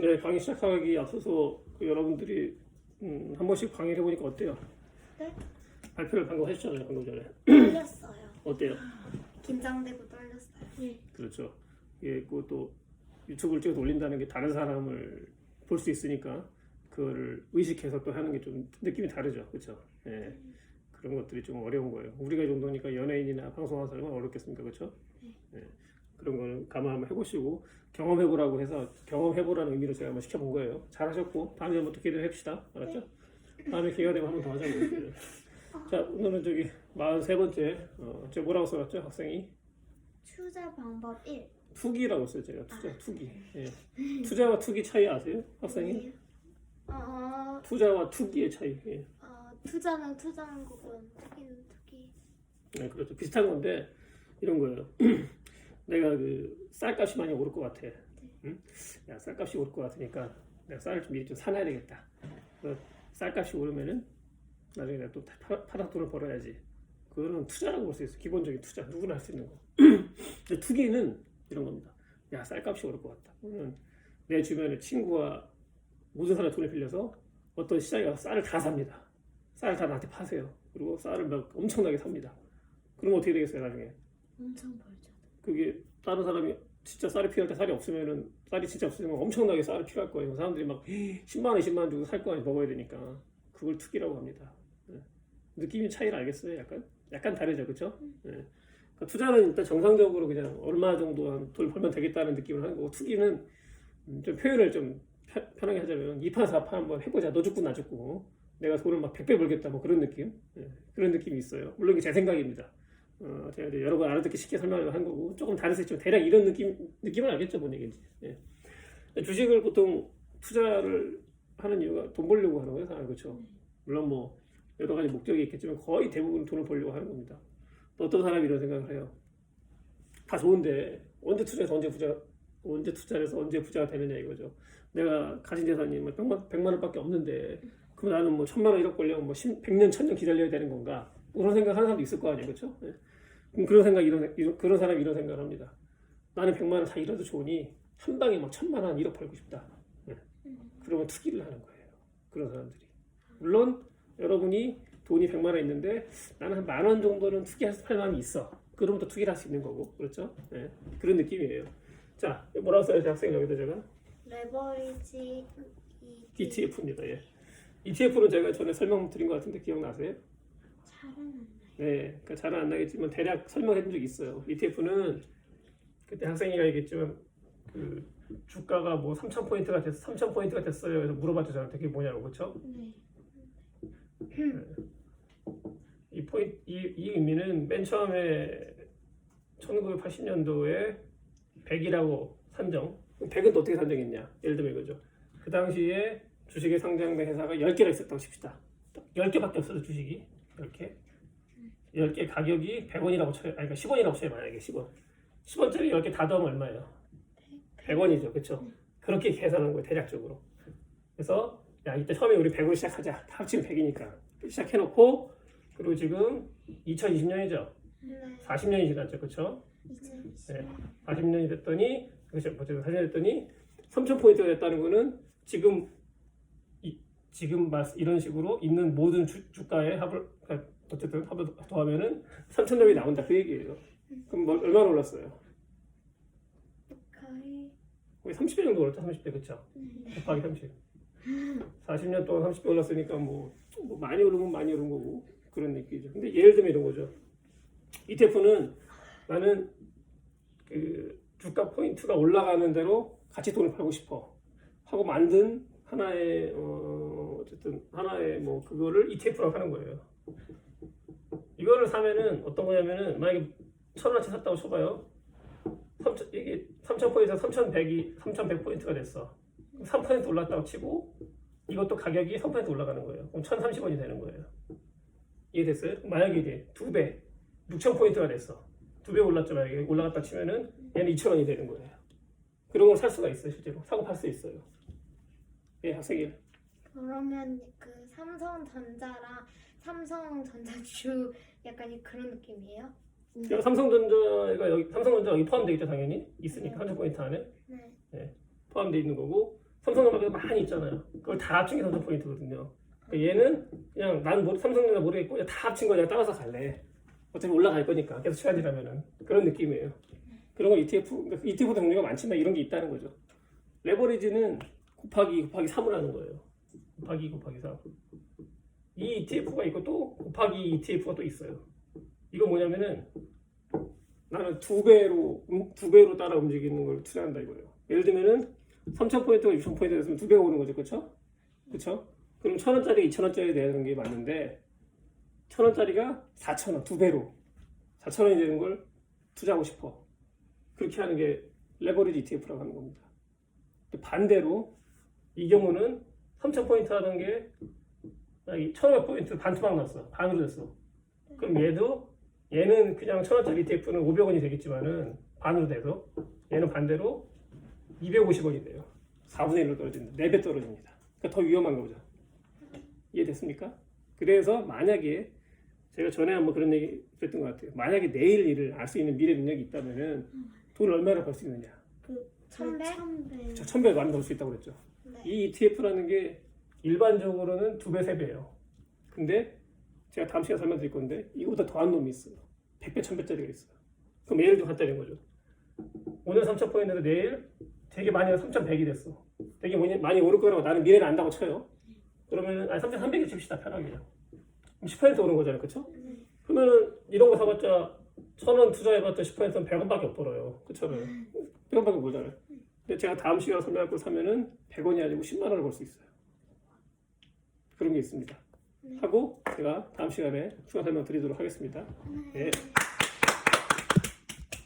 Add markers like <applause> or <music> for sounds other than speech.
네, 강의 시작하기 앞서서 그 여러분들이 음, 한 번씩 강의를 해보니까 어때요? 네? 발표를 방금 하셨잖아요, 방금 전에. 떨렸어요. <clears throat> 어때요? 긴장되고 떨렸어요. 네. 그렇죠. 예, 그것도 유튜브를 찍어서 올린다는 게 다른 사람을 볼 수 있으니까 그거를 의식해서 또 하는 게 좀 느낌이 다르죠, 그렇죠? 예, 그런 것들이 좀 어려운 거예요. 우리가 이 정도니까 연예인이나 방송하는 사람은 어렵겠습니까, 그렇죠? 예, 그런 거는 감안 한번 해보시고 경험해보라고 해서 경험해보라는 의미로 제가 한번 시켜본 거예요. 잘하셨고 다음에 한번 또 기대해 봅시다, 알았죠? 다음에 기회가 되면 한번 더 하자고요. 예. 자, 오늘은 저기 43번째, 어, 저 뭐라고 써놨죠, 학생이? 투자 방법 1. 투기라고 써요 제가 투자 투기 예. 투자와 투기 차이 아세요 학생이 어, 투자와 투기의 차이 예. 어, 투자는 투자한 거고 투기는 투기. 네, 그렇죠 비슷한 건데 이런 거예요 내가 그 쌀값이 많이 오를 것 같아. 응? 야 쌀값이 오를 것 같으니까 내가 쌀을 좀 미리 좀 사놔야 되겠다. 쌀값이 오르면은 나중에 내가 또 파- 팔아 돈을 벌어야지. 그거는 투자라고 볼 수 있어. 기본적인 투자. 누구나 할 수 있는 거. <clears throat> 근데 투기는 이런 겁니다. 야 쌀값이 오를 것 같다. 그러면 내 주변에 친구와 모든 사람 돈을 빌려서 어떤 시장에 가서 쌀을 다 삽니다. 쌀을 다 나한테 파세요. 그리고 쌀을 막 엄청나게 삽니다. 그럼 어떻게 되겠어요 나중에? 엄청 벌죠. 그게 다른 사람이 진짜 쌀이 필요할 때 쌀이 없으면은 쌀이 진짜 없으면 엄청나게 쌀이 필요할 거예요. 사람들이 막 10만 원, 20만 원 주고 살 거 아니 먹어야 되니까 그걸 투기라고 합니다. 예. 느낌이 차이를 알겠어요? 약간 약간 다르죠, 그렇죠? 그러니까 투자는 일단 정상적으로 그냥 얼마 정도 한 돈을 벌면 되겠다는 느낌을 하는 거고 투기는 음, 좀 표현을 좀 편- 편하게 하자면 2판 4판 한번 해보자. 너 죽고 나 죽고 내가 돈을 막 100배 벌겠다 뭐 그런 느낌 예, 그런 느낌이 있어요. 물론 이게 제 생각입니다. 어, 제가 이제 여러 번 알아듣기 쉽게 설명을 한 거고 조금 있지만 대략 이런 느낌 느낌은 알겠죠 뭔 얘기인지. 예. 주식을 보통 투자를 하는 이유가 돈 벌려고 하는 거예요, 그렇죠? 물론 뭐 여러 가지 목적이 있겠지만 거의 대부분 돈을 벌려고 하는 겁니다. 또 어떤 사람이 이런 생각을 해요. 다 좋은데 언제 투자해서 언제 부자 언제 투자를 해서 언제 부자가 되느냐 이거죠. 내가 가진 재산이 뭐 100만, 100만 원밖에 없는데 그럼 나는 뭐 천만 원 1억 벌려면 뭐 10, 100년, 1000년 기다려야 되는 건가? 그런 생각 하는 사람도 있을 거 아니에요, 그렇죠? 예. 그럼 그런 생각 이런, 이런 그런 사람이 이런 생각을 합니다. 나는 100만 원 다 잃어도 좋으니 한 방에 막 천만 원, 1억 벌고 싶다. 예. 그러면 투기를 하는 거예요. 그런 사람들이. 물론 여러분이 돈이 100만 원 있는데 나는 한 만 원 정도는 투기할 마음이 있어. 그러면 또 투기를 할 수 있는 거고, 그렇죠? 예. 그런 느낌이에요. 자, 뭐라고 써야지 학생 여기다 제가 레버리지 이 ETF입니다. 예. ETF는 제가 전에 설명드린 것 같은데 기억나세요? 네, 그러니까 잘은 안 나겠지만 대략 설명해 준 적이 있어요. ETF는 그때 학생이가 얘기했지만 그 주가가 뭐 3천 포인트가 됐 3천 포인트가 됐어요. 그래서 물어봤죠 저한테 그게 뭐냐고 그렇죠? 네. 이 포인트 이, 이 의미는 맨 처음에 1980년도에 100이라고 산정. 100은 또 어떻게 산정했냐? 예를 들면 이거죠. 그 당시에 주식에 상장된 회사가 10개가 있었다고 칩시다. 10개밖에 없어서 주식이 10개. 10개 가격이 100원이라고 쳐요. 아니 그러니까 10원이라고 쳐요. 만약에 10원. 10원짜리 10개 다 더하면 얼마예요? 100원이죠. 그렇죠? 그렇게 계산한 거예요. 대략적으로. 그래서 야 이때 처음에 우리 100으로 시작하자. 다 합치면 100이니까. 시작해놓고 그리고 지금 2020년이죠. 네. 40년이 지났죠. 그렇죠? 네. 40년이 됐더니 그렇죠. 어쨌든 40년이 됐더니 3천 포인트가 됐다는 거는 지금 이, 지금 말 이런 식으로 있는 모든 주, 주가의 합을 그러니까 어쨌든 합을 더하면은 3천 점이 나온다 그 얘기예요. 그럼 뭐, 얼마나 올랐어요? 거의 거의 30배 정도 올랐죠. 30배 그렇죠? 네. 곱하기 30. 40년 동안 30배 올랐으니까 뭐, 뭐 많이 오른 건 많이 오른 거고 그런 느낌이죠. 근데 예를 들면 이런 거죠. ETF는 나는 그 주가 포인트가 올라가는 대로 같이 돈을 벌고 싶어 하고 만든 하나의 어 어쨌든 하나의 뭐 그거를 ETF라고 하는 거예요. 이거를 사면은 어떤 거냐면은 만약에 천 원어치 샀다고 쳐봐요. 3천 이게 3천 포인트에서 3,100이 3,100 포인트가 됐어. 3% 올랐다고 치고 이것도 가격이 3% 올라가는 거예요. 그럼 1,030원이 되는 거예요. 이해됐어요? 만약에 이제 두 배, 6,000 포인트가 됐어. 두 배 올랐죠. 만약에 올라갔다 치면은 얘는 2,000원이 되는 거예요. 그런 걸 살 수가 있어요, 실제로. 사고 팔 수 있어요. 예, 학생이. 그러면 그 삼성전자랑 삼성전자주 약간 이 그런 느낌이에요? 그럼 삼성전자가 여기 삼성전자 여기 포함되어 있죠, 당연히. 있으니까 한정 포인트 안에 네. 포함되어 있는 거고 삼성전자가 많이 있잖아요. 그걸 다 합친 게 삼성 포인트거든요. 그러니까 얘는 그냥 난 모르, 삼성전자 모르겠고 그냥 다 합친 거 그냥 따라서 갈래. 어차피 올라갈 거니까 계속 쳐야지라면은 그런 느낌이에요. 그런 거 ETF, 그러니까 ETF도 종류가 많지만 이런 게 있다는 거죠. 레버리지는 곱하기 곱하기 3을 하는 거예요. 곱하기 곱하기 3. 이 ETF가 있고 또 곱하기 ETF가 또 있어요. 이거 뭐냐면은 나는 두 배로 음, 두 배로 따라 움직이는 걸 투자한다 이거예요. 예를 들면은 3천 포인트가 6천 포인트 됐으면 두 배가 오는 거죠, 그렇죠? 그렇죠? 그럼 천 원짜리 2천 원짜리 되는 게 맞는데 천 원짜리가 4천 원, 두 배로 4천 원이 되는 걸 투자하고 싶어. 그렇게 하는 게 레버리지 ETF라고 하는 겁니다. 반대로 이 경우는 3천 포인트 하던 게 1,500 포인트 반토막 났어. 반으로 됐어. 그럼 얘도 얘는 그냥 1,000원짜리 ETF는 500원이 되겠지만은 반으로 돼서 얘는 반대로 250원이 돼요. 4분의 1로 떨어진다. 4배 떨어집니다. 그러니까 더 위험한 거죠. 이해됐습니까? 그래서 만약에 제가 전에 한번 그런 얘기 드렸던 것 같아요. 만약에 내일 일을 알 수 있는 미래 능력이 있다면은 돈을 얼마나 벌 수 있느냐? 천배? 천배. 저 1000배 많이 벌 수 있다고 그랬죠. 네. 이 ETF라는 게 일반적으로는 두 배, 세 배예요. 근데 제가 다음 시간에 설명드릴 건데 이거보다 더한 놈이 있어요. 100배, 1000배짜리가 있어요. 그럼 예를 좀 간단한 거죠. 오늘 3000포인트인데 내일 되게 많이 3100이 됐어. 되게 많이- 오를 거라고 나는 미래를 안다고 쳐요. 그러면은 아니 3300이 칩시다 편하게. 그럼 10% 오른 거잖아요. 그쵸? 그러면은 이런 거 사봤자 천원 투자해봤자 10%는 100원밖에 못 벌어요. 그쵸? 100원밖에 못 벌잖아요. 제가 다음 시간에 설명할 걸 사면은 100원이 아니고 10만 원을 벌 수 있어요. 그런 게 있습니다. 하고 제가 다음 시간에 추가 설명 드리도록 하겠습니다. 네.